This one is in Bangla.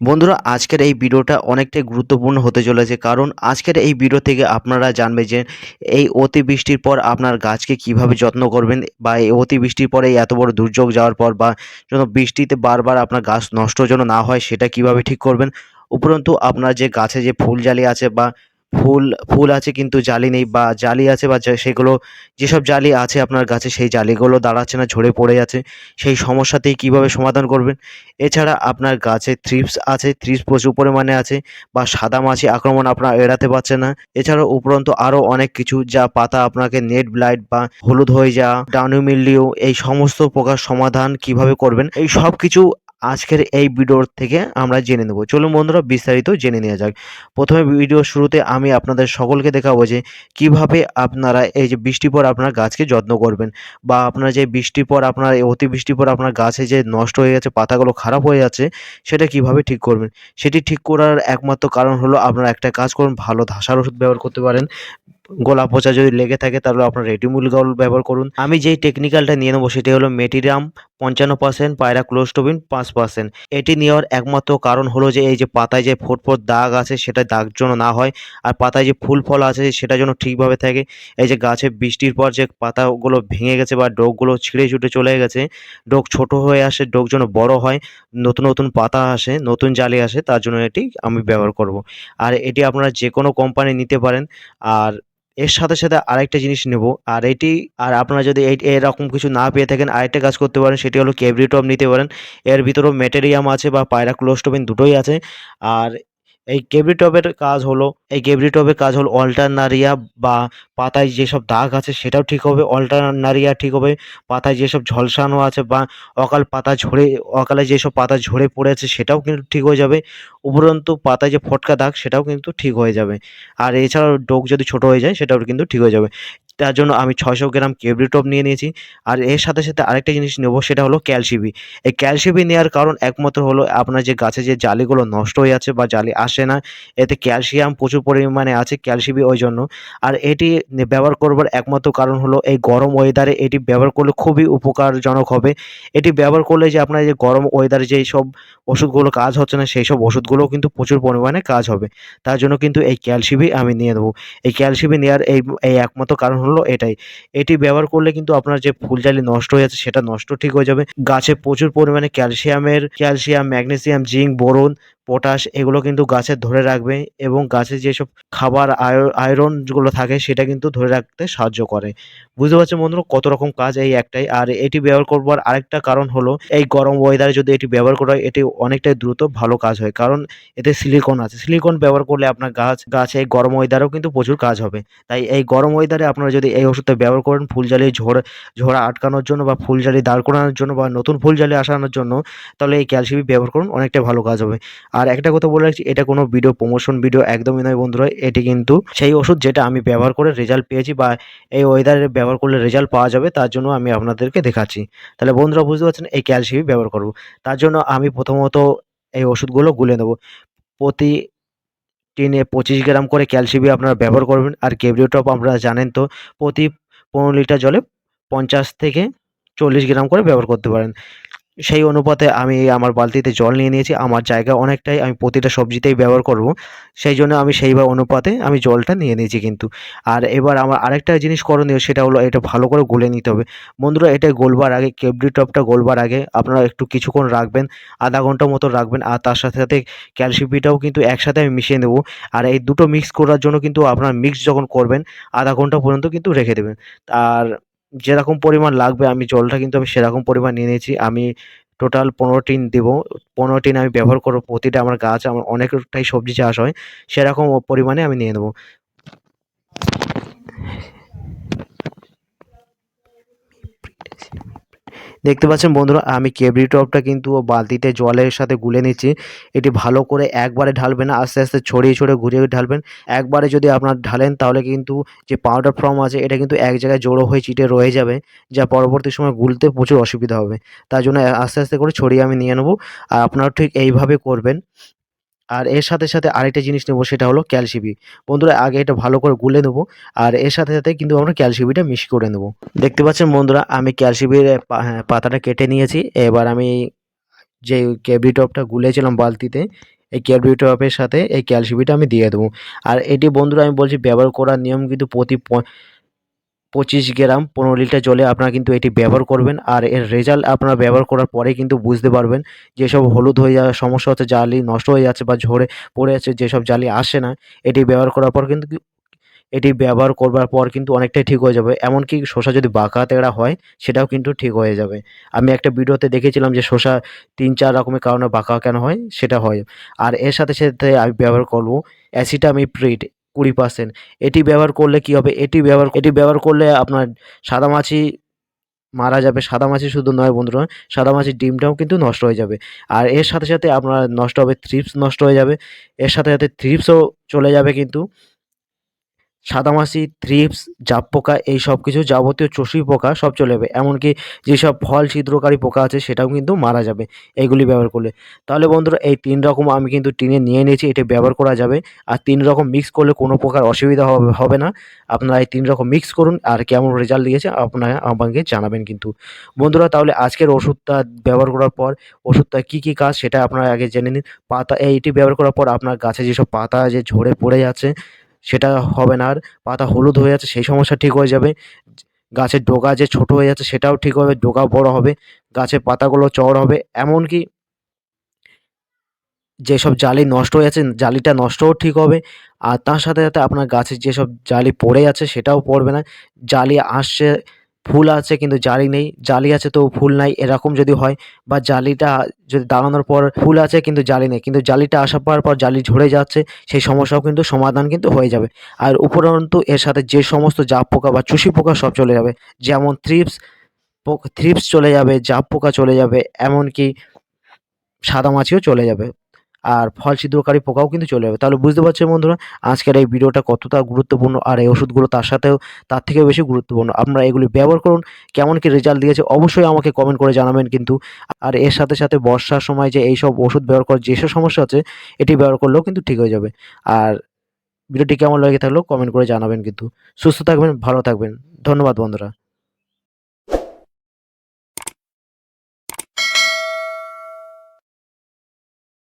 বন্ধুরা, আজকের এই ভিডিওটা অনেকটাই গুরুত্বপূর্ণ হতে চলেছে কারণ আজকের এই ভিডিও থেকে আপনারা জানবে যে এই অতিবৃষ্টির পর আপনার গাছকে কীভাবে যত্ন করবেন বা এই অতিবৃষ্টির পরে এত বড় দুর্যোগ যাওয়ার পর বা যেন বৃষ্টিতে বারবার আপনার গাছ নষ্ট যেন না হয়, সেটা কীভাবে ঠিক করবেন? উপরন্তু আপনার যে গাছে যে ফুল জালি আছে বা ফুল ফুল আছে কিন্তু জালি নেই বা জালি আছে বা সেগুলো, যেসব জালি আছে আপনার গাছে, সেই জালিগুলো দাঁড়াচ্ছে না, ঝরে পড়ে যাচ্ছে। সেই সমস্যাতেই কীভাবে সমাধান করবেন? এছাড়া আপনার গাছে থ্রিপস আছে থ্রিপস প্রচুর পরিমাণে আছে বা সাদা মাছি আক্রমণ আপনার এড়াতে পারছে না। এছাড়াও উপরন্তু আরও অনেক কিছু যা পাতা আপনাকে নেট ব্লাইট বা হলুদ হয়ে যাওয়া ডাউনি মিলিও এই সমস্ত প্রকার সমাধান কীভাবে করবেন? এই সব কিছু আজকের এই ভিডিওর থেকে আমরা জেনে নেব। চলুন বন্ধুরা, বিস্তারিত জেনে নেওয়া যাক। প্রথমে ভিডিও শুরুতে আমি আপনাদের সকলকে দেখাবো যে কীভাবে আপনারা এই যে বৃষ্টির পর আপনার গাছকে যত্ন করবেন বা আপনার যে বৃষ্টির পর আপনার এই অতিবৃষ্টির পর আপনার গাছে যে নষ্ট হয়ে গেছে, পাতাগুলো খারাপ হয়ে যাচ্ছে, সেটা কীভাবে ঠিক করবেন? সেটি ঠিক করার একমাত্র কারণ হলো আপনারা একটা কাজ করুন, ভালো ধাসার ওষুধ ব্যবহার করতে পারেন। গোলা পচা যদি লেগে থাকে, তাহলে আপনার রেডিমুল গাউল ব্যবহার করুন। আমি যেই টেকনিক্যালটা নিয়ে নেব, সেটি হলো মেটিরাম পঞ্চান্ন পার্সেন্ট পায়রা ক্লোস্টোবিন পাঁচ পার্সেন্ট এটি নেওয়ার একমাত্র কারণ হলো যে, এই যে পাতায় যে ফোট ফোট দাগ আছে, সেটা দাগ যেন না হয়। আর পাতায় যে ফুল ফল আছে সেটা যেন ঠিকভাবে থাকে। এই যে গাছে বৃষ্টির পর যে পাতাগুলো ভেঙে গেছে বা ডোকগুলো ছিঁড়ে ছুটে চলে গেছে, ডোক ছোট হয়ে আসে, ডোক যেন বড় হয়, নতুন নতুন পাতা আসে, নতুন জালি আসে, তার জন্য এটি আমি ব্যবহার করব। আর এটি আপনারা যে কোনো কোম্পানি নিতে পারেন। আর এর সাথে সাথে আরেকটা জিনিস নেব, আর এটি, আর আপনারা যদি এই এরকম কিছু না পেয়ে থাকেন, আরেকটা কাজ করতে পারেন, সেটি হলো কেব্রিটপ নিতে পারেন। এর ভিতরেও ম্যাটেরিয়াম আছে বা পায়রা ক্লোস্টোবিন দুটোই আছে। আর এই কেব্রিটপের কাজ হলো, এই কেব্রিটপের কাজ হলো অল্টারনারিয়া বা পাতায় যেসব দাগ আছে সেটাও ঠিক হবে অল্টারনারিয়া ঠিক হবে, পাতায় যেসব ঝলসানো আছে বা অকাল পাতা ঝরে, অকালে যেসব পাতা ঝরে পড়েছে সেটাও কিন্তু ঠিক হয়ে যাবে, উপরন্তু পাতায় যে ফটকা দাগ সেটাও কিন্তু ঠিক হয়ে যাবে। আর এছাড়াও ডোক যদি ছোট হয়ে যায় সেটাও কিন্তু ঠিক হয়ে যাবে। তার জন্য আমি ছয়শো গ্রাম কেব্রিটপ নিয়ে নিয়েছি। আর এর সাথে সাথে আরেকটা জিনিস নেব, সেটা হলো ক্যালসিবি। এই ক্যালসিবি নেওয়ার কারণ একমাত্র হলো আপনার যে গাছে যে জালিগুলো নষ্ট হয়ে যাচ্ছে বা জালি আসে না, এতে ক্যালসিয়াম প্রচুর পরিমাণে আছে ক্যালসিবি ওই জন্য। আর এটি ব্যবহার করবার একমাত্র কারণ হলো এই গরম ওয়েদারে এটি ব্যবহার করলে খুবই উপকারজনক হবে। এটি ব্যবহার করলে যে আপনার যে গরম ওয়েদারে যেই সব ওষুধগুলো কাজ হচ্ছে না, সেই সব ওষুধগুলোও কিন্তু প্রচুর পরিমাণে কাজ হবে। তার জন্য কিন্তু এই ক্যালসিবি আমি নিয়ে নেব। এই ক্যালসিবি নেওয়ার এই এই একমাত্র কারণ হলো এটাই। এটি ব্যবহার করলে কিন্তু আপনার যে ফুলজালি নষ্ট হয়ে যাচ্ছে, সেটা নষ্ট ঠিক হয়ে যাবে। গাছে প্রচুর পরিমাণে ক্যালসিয়ামের, calcium, magnesium, zinc, boron potash এগুলো কিন্তু গাছে ধরে রাখবে এবং গাছে যেসব খাবার আয়- আয়রন যেগুলো থাকে সেটা কিন্তু ধরে রাখতে সাহায্য করে। বুঝতে পারছেন বন্ধুরা কত রকম কাজ এই একটাই। আর এটি ব্যবহার করবার আরেকটা কারণ হলো, এই গরম ওয়েদারে যদি এটি ব্যবহার করা হয়, এটি অনেকটাই দ্রুত ভালো কাজ হয়। কারণ এতে সিলিকন আছে। সিলিকন ব্যবহার করলে আপনার গাছ, গাছে গরম ওয়েদারেও কিন্তু প্রচুর কাজ হবে। তাই এই গরম ওয়েদারে আপনারা যদি এই ওষুধটা ব্যবহার করেন ফুলজালি ঝড়, ঝোড়া আটকানোর জন্য বা ফুলজালি দাঁড় করানোর জন্য বা নতুন ফুলজালি আসানোর জন্য, তাহলে এই ক্যালসিবি ব্যবহার করুন, অনেকটাই ভালো কাজ হবে। আর একটা কথা বলে রাখছি, এটা কোনো ভিডিও প্রমোশন ভিডিও একদমই নয় বন্ধুরা, এটি কিন্তু সেই ওষুধ যেটা আমি ব্যবহার করে রেজাল্ট পেয়েছি বা এই ওয়েদারে ব্যবহার করলে রেজাল্ট পাওয়া যাবে, তার জন্য আমি আপনাদেরকে দেখাচ্ছি। তাহলে বন্ধুরা বুঝতে পারছেন, এই ক্যালসিবি ব্যবহার করব। তার জন্য আমি প্রথমত এই ওষুধগুলো গুলে নেব। প্রতি টিনে পঁচিশ গ্রাম করে ক্যালসিবি আপনারা ব্যবহার করবেন, আর কেব্রিওটপ আপনারা জানেন তো, প্রতি পনেরো লিটার জলে পঞ্চাশ থেকে চল্লিশ গ্রাম করে ব্যবহার করতে পারেন। সেই অনুপাতে আমি আমার বালতিতে জল নিয়ে নিয়েছি। আমার জায়গা অনেকটাই আমি প্রতিটা সবজিতেই ব্যবহার করব। সেই জন্য আমি সেইভাবে অনুপাতে আমি জলটা নিয়ে নিয়েছি কিন্তু। আর এবার আমার আরেকটা জিনিস করণীয়, সেটা হলো এটা ভালো করে গুলে নিতে হবে। বন্ধুরা, এটা গোলবার আগে কেবলি টপটা গোলবার আগে আপনারা একটু কিছুক্ষণ রাখবেন, আধা ঘণ্টা মতো রাখবেন। আর তার সাথে সাথে ক্যালসিপিটাও কিন্তু একসাথে আমি মিশিয়ে নেব। আর এই দুটো মিক্স করার জন্য কিন্তু আপনার মিক্স যখন করবেন, আধা ঘণ্টা পর্যন্ত কিন্তু রেখে দেবেন। আর যেরকম পরিমাণ লাগবে আমি জলটা কিন্তু আমি সেরকম পরিমাণ নিয়ে নিয়েছি। আমি টোটাল পনেরো টিন দেবো। পনেরো টিন আমি ব্যবহার করব। প্রতিটা আমার গাছ, আমার অনেকটাই সবজি চাষ হয়, সেরকম পরিমাণে আমি নিয়ে নেব। দেখতে পাচ্ছেন বন্ধুরা, আমি কেবরি টপটা কিন্তু বালতিতে জলের সাথে গুলে নিচ্ছি। এটি ভালো করে একবারে ঢালবেন আস্তে আস্তে ছড়িয়ে ছড়িয়ে ঘুরিয়ে ঢালবেন। একবারে যদি আপনার ঢালেন তাহলে কিন্তু যে পাউডার ফর্ম আছে, এটা কিন্তু এক জায়গায় জড়ো হয়ে চিটে রয়ে যাবে, যা পরবর্তী সময় গুলতে প্রচুর অসুবিধা হবে। তার জন্য আস্তে আস্তে করে ছড়িয়ে আমি নিয়ে নেব। আর আপনারা ঠিক এইভাবে করবেন। আর এর সাথে সাথে আরেকটা জিনিস নেব সেটা হলো ক্যালসিবি। বন্ধুরা আগে এটা ভালো করে গুলে নেব আর এর সাথে সাথে কিন্তু আমরা ক্যালসিবিটা মিক্স করে নেব। দেখতে পাচ্ছেন বন্ধুরা আমি ক্যালসিবির হ্যাঁ, পাতাটা কেটে নিয়েছি। এবার আমি যে ক্যাবরি টপটা গুলেছিলাম বালতিতে এই ক্যাবরি টপের সাথে এই ক্যালসিবিটা আমি দিয়ে দেবো। আর এটি বন্ধুরা আমি বলছি ব্যবহার করার নিয়ম কিন্তু প্রতি পঁচিশ গ্রাম পনেরো লিটার জলে আপনারা কিন্তু এটি ব্যবহার করবেন। আর এর রেজাল্ট আপনারা ব্যবহার করার পরে কিন্তু বুঝতে পারবেন যেসব হলুদ হয়ে যাওয়ার সমস্যা হচ্ছে, জালি নষ্ট হয়ে যাচ্ছে বা ঝরে পড়ে যাচ্ছে যেসব জালি আসে না, এটি ব্যবহার করার পর কিন্তু এটি ব্যবহার করবার পর কিন্তু অনেকটাই ঠিক হয়ে যাবে। এমনকি শসা যদি বাঁকা তেড়া হয়, সেটাও কিন্তু ঠিক হয়ে যাবে। আমি একটা ভিডিওতে দেখেছিলাম যে শসা তিন চার রকমের কারণে বাঁকা কেন হয়, সেটা হয়। আর এর সাথে সাথে আমি ব্যবহার করব অ্যাসিটামিপ্রিড কুড়ি পার্সেন্ট এটি ব্যবহার করলে কি হবে? এটি ব্যবহার এটি ব্যবহার করলে আপনার সাদা মাছি মারা যাবে। সাদা মাছি শুধু নয় বন্ধুরা সাদামাছির ডিমটাও কিন্তু নষ্ট হয়ে যাবে। আর এর সাথে সাথে আপনার নষ্ট হবে থ্রিপস নষ্ট হয়ে যাবে। এর সাথে সাথে থ্রিপসও চলে যাবে কিন্তু। সাদামাছি থ্রিপস জাপ পোকা এই সব কিছু যাবতীয় চষি পোকা সব চলে যাবে। এমনকি যেসব ফল ছিদ্রকারী পোকা আছে সেটাও কিন্তু মারা যাবে এইগুলি ব্যবহার করলে। তাহলে বন্ধুরা এই তিন রকম আমি কিন্তু টিনে নিয়ে নিয়েছি, এটা ব্যবহার করা যাবে। আর তিন রকম মিক্স করলে কোনো প্রকার অসুবিধা হবে হবে না। আপনারা এই তিন রকম মিক্স করুন আর কেমন রেজাল্ট দিয়েছে আপনারা আমাকে জানাবেন কিন্তু। বন্ধুরা তাহলে আজকের ওষুধটা ব্যবহার করার পর ওষুধটা কী কী কাজ সেটা আপনারা আগে জেনে নিন। পাতা, এইটি ব্যবহার করার পর আপনার গাছে যেসব পাতা যে ঝরে পড়ে যাচ্ছে সেটা হবে না আর, পাতা হলুদ হয়ে যাচ্ছে, সেই সমস্যা ঠিক হয়ে যাবে। গাছের ডোগা যে ছোট হয়ে যাচ্ছে, সেটাও ঠিক হবে ডোকা বড় হবে, গাছের পাতাগুলো চড় হবে, এমনকি যেসব জালি নষ্ট হয়ে যাচ্ছে, জালিটা নষ্টও ঠিক হবে, আর তার সাথে সাথে আপনার গাছের যেসব জালি পড়ে আছে সেটাও পড়বে না। জালি আসছে ফুল আছে কিন্তু জালি নেই। জালি আছে তো ফুল নাই, এরকম যদি হয় বা জালিটা যদি দাঁড়ানোর পর ফুল আছে কিন্তু জালি নেই। কিন্তু জালিটা আসা পাওয়ার পর জালি ঝরে যাচ্ছে, সেই সমস্যাও কিন্তু সমাধান কিন্তু হয়ে যাবে। আর উপরন্তু এর সাথে যে সমস্ত জাপ পোকা বা চুষি পোকা সব চলে যাবে। যেমন থ্রিপস থ্রিপস চলে যাবে, জাপ পোকা চলে যাবে, এমনকি সাদা মাছিও চলে যাবে। আর ফল ছিদ্রকারী পোকাও কিন্তু চলে যাবে। তাহলে বুঝতে পারছেন বন্ধুরা, আজকের এই ভিডিওটা কতটা গুরুত্বপূর্ণ আর এই ওষুধগুলো তার সাথেও তার থেকেও বেশি গুরুত্বপূর্ণ। আপনারা এগুলি ব্যবহার করুন, কেমন কি রেজাল্ট দিয়েছে অবশ্যই আমাকে কমেন্ট করে জানাবেন কিন্তু। আর এর সাথে সাথে বর্ষার সময় যে এইসব ওষুধ ব্যবহার করার যেসব সমস্যা আছে, এটি ব্যবহার করলেও কিন্তু ঠিক হয়ে যাবে। আর ভিডিওটি কেমন লাগে থাকলেও কমেন্ট করে জানাবেন কিন্তু। সুস্থ থাকবেন, ভালো থাকবেন। ধন্যবাদ বন্ধুরা।